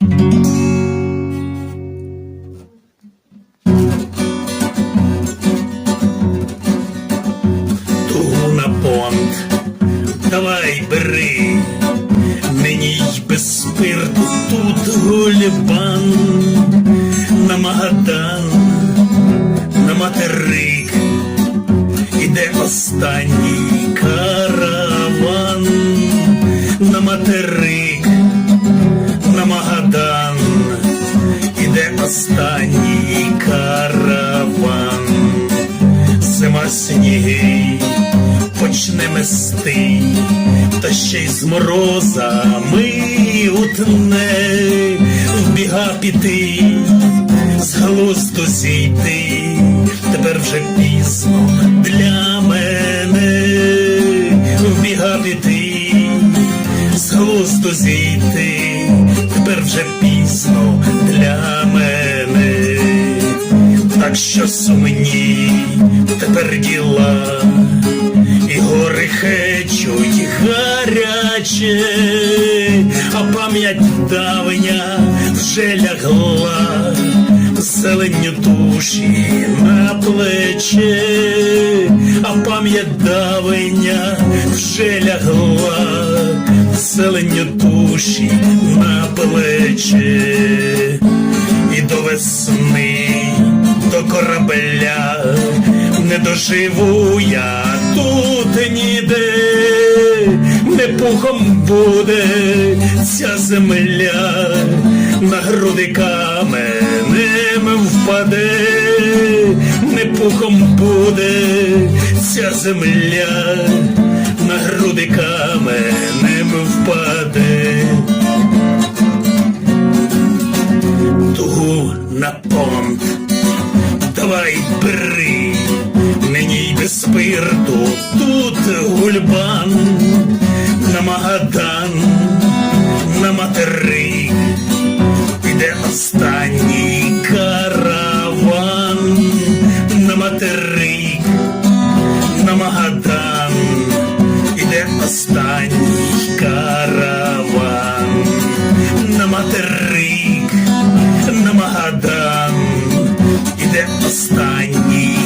тугу на понт, давай бери, нині й без спирту тут гульбан, на Магадан, на материк, іде останній караван, на материк, іде останній караван. Зима сніги почне мести, та ще й з морозами утне, в біга піти, з глузду зійти, тепер вже пізно для мене, в біга піти, з глузду зійти, тепер вже пізно для мене. Так що сумні тепер діла, і гори хечуть гаряче, а пам'ять давня вже лягла, зеленню душі на плече, а пам'ять давня вже лягла, зеленю душі на плече і до весни, до корабля не доживу я. Тут ніде, не пухом буде ця земля, на груди каменем впаде, не пухом буде ця земля, на груди каменем впаде. тугу на понт. Давай бери, нині й без спирту, тут гульбан, на останній караван на материк, на Магадан іде останній.